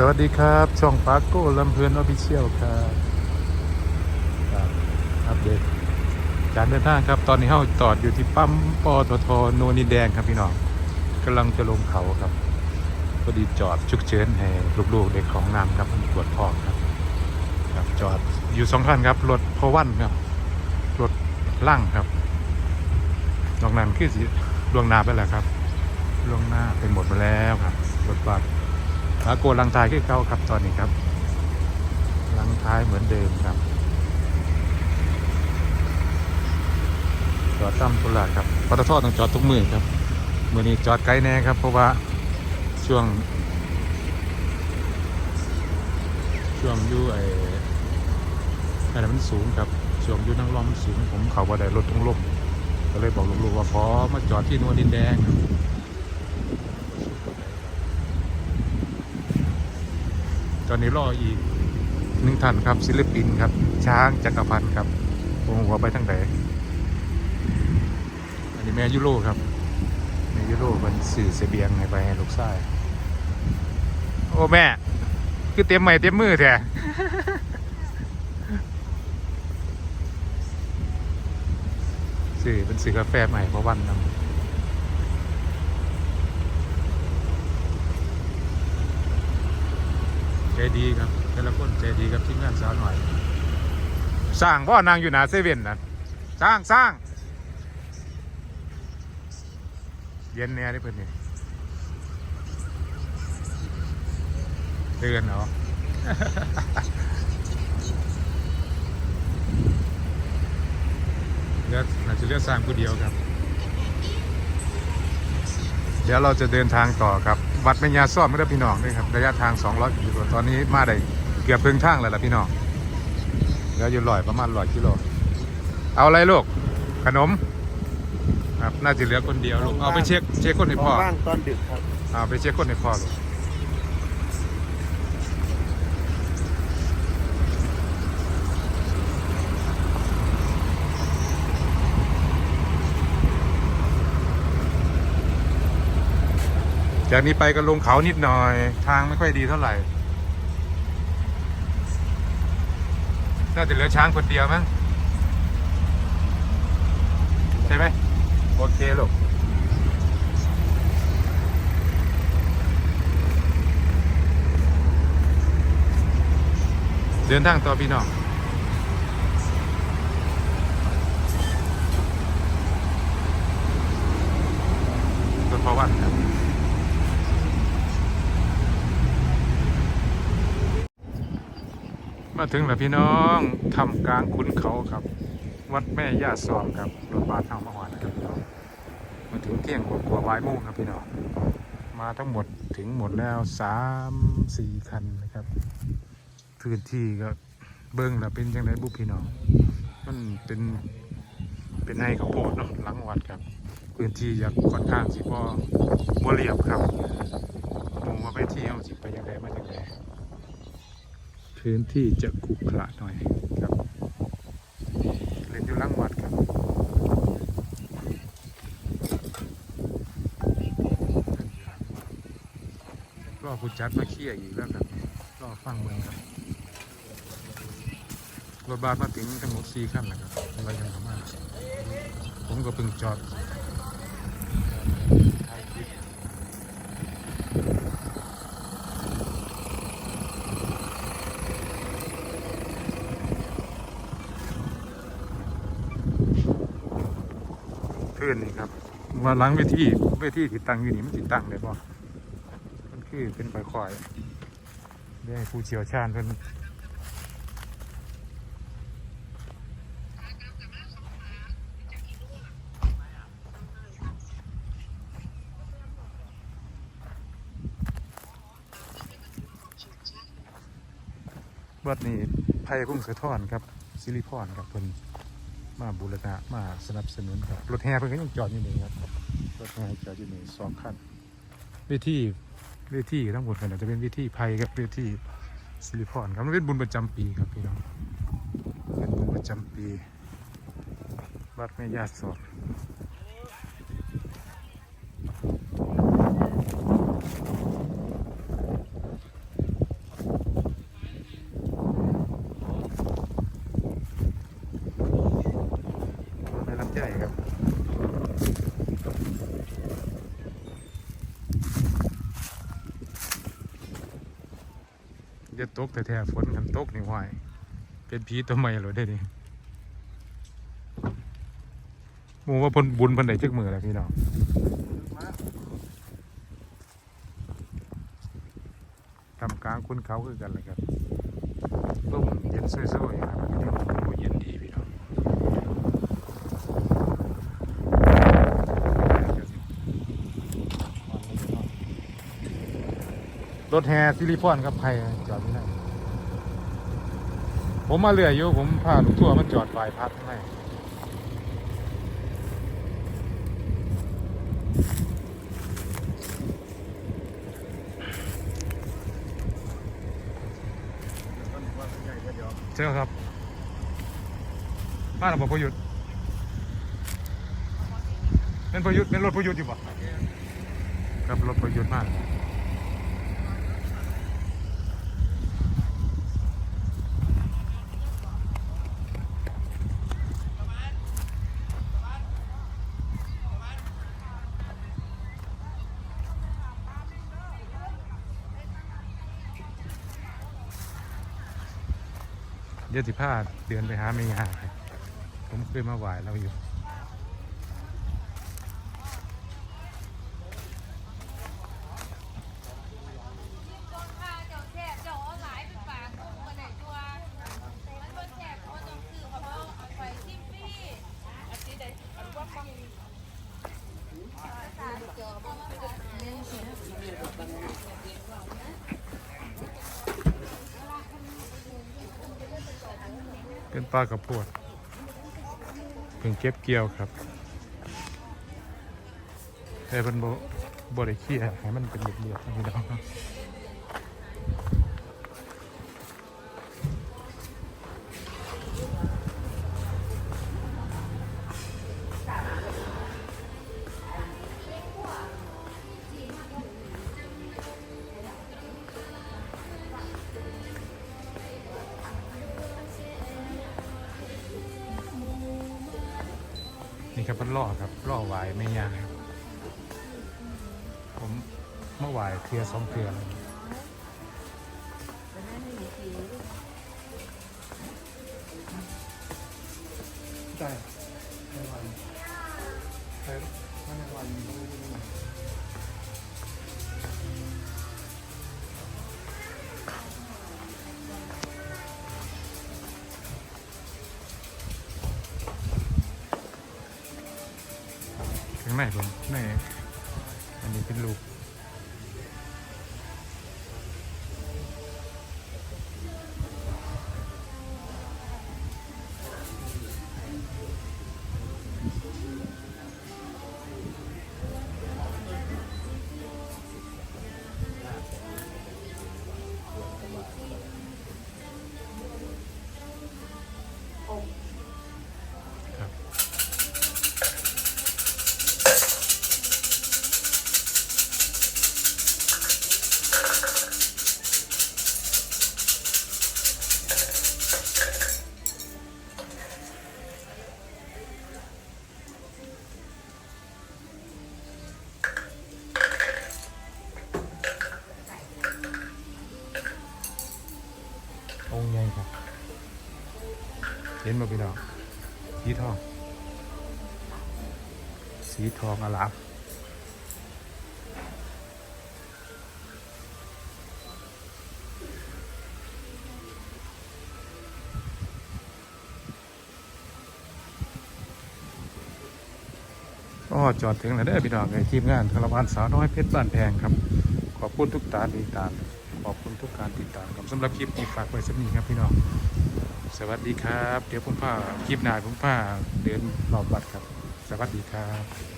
สวัสดีครับ ช่องปาโก้ลำเพลินออฟฟิเชียลครับครับอัปเดตการเดินทางครับ ตอนนี้เราจอดอยู่ที่ปั๊มปตทโนนดิแดงครับพี่น้องกำลังจะลงเขาครับพอดีจอดฉุกเฉินให้ลูกๆเด็กของน้ำครับมันปวดท้องครับครับ จอดอยู่สองคันครับรถพอวันครับรถล่างครับนอกนั้นคือสิลวงนาไปแล้วครับลวงหน้าไปหมดไปแล้วครับรถบัส ขาโกลังท้ายคือเก่าครับตอนนี้ครับ ลังท้ายเหมือนเดิมครับจอดตั้มตุลาครับปตทต้องจอดทุกมือครับมือนี้จอดไกลแน่ครับ เพราะว่าช่วง ช่วงยู่ไอ้อะไรมันสูงครับช่วงยู่นั่งล้อมสูง ผมเขาว่าได้รถต้องล่มก็เลยบอกลูกๆว่าขอมาจอดที่นวลดินแดงครับ ตอนนี้รออีกหนึ่งท่านครับ ศิลปินครับ ช้างจักรพันธ์ครับวงหัวไปทั้งไหนอันนี้แม่ยุโรครับแม่ยุโรมันสื่อเสบียงให้ไปให้ลูกชายโอ้แม่ คือเต็มไม้เต็มมือแท้สื่อเป็นสื่อกาแฟใหม่เพราะวันนำ ใจดีครับแต่ละคนใจดีครับทีมงานสาวหน่อย สร้างพ่อนางอยู่หนาเซเว่นนะสร้างสร้างเย็นเนี่ยได้เพิ่อนนี่เตือนเหรอเลือกอาจจะเลือกสร้างผู้เดียวครับ เดี๋ยวเราจะเดินทางต่อครับ วัดแม่ยาซ่อมไม่ได้พี่น้องด้วยครับระยะทาง 200กิโลตอนนี้มาได้เกือบถึงทางแล้วล่ะพี่น้องเหลืออยู่ลอยประมาณร้อยกิโลเอาอะไรลูกขนม ครับน่าจะเหลือคนเดียวลูกเอาไปเช็คเช็คคนให้พ่อว่างตอนดึกครับเอาไปเช็คคนให้พ่อลูก จากนี้ไปก็ลงเขานิดหน่อย ทางไม่ค่อยดีเท่าไหร่ น่าจะเหลือช้างคนเดียวมั้งใช่ไหมโอเคลูกเดินทางต่อพี่น้อง รถพอวันครับ มาถึงแล้วพี่น้องทำกลางขุนเขาครับ วัดแม่ย่าซอมครับรถบัสทางมหวานครับพี่น้องมาถึงเที่ยงกว่าบ่ายโมงครับพี่น้องมาทั้งหมดถึงหมดแล้วสามสี่คันนะครับพื้นที่ก็เบิ้งแล้วเป็นจังไดบุพี่น้องมันเป็นเป็นไห้ข้าวโพดเนาะหลังวัดครับพื้นที่อยากค่อนข้างสิบ่บ่เรียบครับมองว่าไปที่ยวสิไปยังไงมาจังได พื้นที่จะขรุขระหน่อยครับเล่นอยู่ล่างวัดครับรอผู้จัดมาเคลียอีกแล้วครับรอฟังเมืองครับรถบัสมาถึงทั้งหมดสี่ขั้นแล้วครับอะไรยังเข้ามาผมก็เพิ่งจอดถ่ายคลิป ขึ้นนี่ครับว่าหลังเวทีเวทีติดตั้งอยู่นี่มันติดตั้งได้ป่ะมันคือเป็นค่อยๆได้ผู้เชี่ยวชาญเพิ่นวัดนี้ไผ่พุ่งสะท้อนครับซิลิพอนครับเพิ่น มาบูรณะมาสนับสนุนครับรถแห่เพิ่นก็ยังจอดอยู่นี่ครับรถแห่จอดอยู่นี่สองคันเวทีเวทีทั้งหมดกันจะเป็นเวทีไพครับเวทีซิลิพอนครับมันเป็นบุญประจำปีครับพี่น้องเป็นบุญประจำปีวัดแม่ยาสด จะตกแต่แท้ๆฝนกันตกนี่ห้อยเป็นผีตัวใหม่เลยได้ดิหมูว่าพนบุญพันไหนจึกมือแล้วพี่น้องทำกลางคุณเขาคือกันเลยครับต้มเย็นซุ่ยๆอย่างนโอ้นดีพี่น้อง รถแห่ซิลิฟอนครับใครจอดไม่ได้ผมมาเรื่อยอยู่ผมพาลูกทัวร์มันจอดฝ่ายพัดข้างในเจ้าครับบ้านเราบอกพยุทธ์เป็นพยุทธ์เป็นรถพยุทธ์อยู่ปะครับรถพยุทธ์มาก ดี๋ยวสิพาเดือนไปหาเมียาครับผมเคยมาไหว้เราอยู่ ต้นข้าเจ้าแซ่บเจ้าเอาหลายไปฝากกุ้งมาได้ตัวมันบ่แซ่บเพราะว่าต้องซื้อเขาเอาไปชิมฟรีอันนี้ได้อันว่าฟัง เป็นปลากระพวดเพิ่งเก็บเกี่ยวครับแต่เป็นโบได้เคี่ยให้มันเป็นเรียบๆนะพี่น้อง ครับพิ่นล่อครับล่อวายไม่ยากครับ ผมเมื่อวายเคลียร์สองเคลียร์เลยใช่ในวันใช่ในวัน ข้างในผมในอันนี้เป็นลูก ห็นบ่พี่น้องสีทอง สีทองอลามก็จอดถึงแล้วเด้พี่น้องในทีมงานคาราวานสาวน้อยเพชรบ้านแพงครับ ขอบคุณทุกตาติดตามขอบคุณทุกการติดตามครับสำหรับคลิปนี้ฝากไว้สักนี้ครับพี่น้อง สวัสดีครับ เดี๋ยวผมพาคลิปหน้าผมพาเดินรอบวัดครับ สวัสดีครับ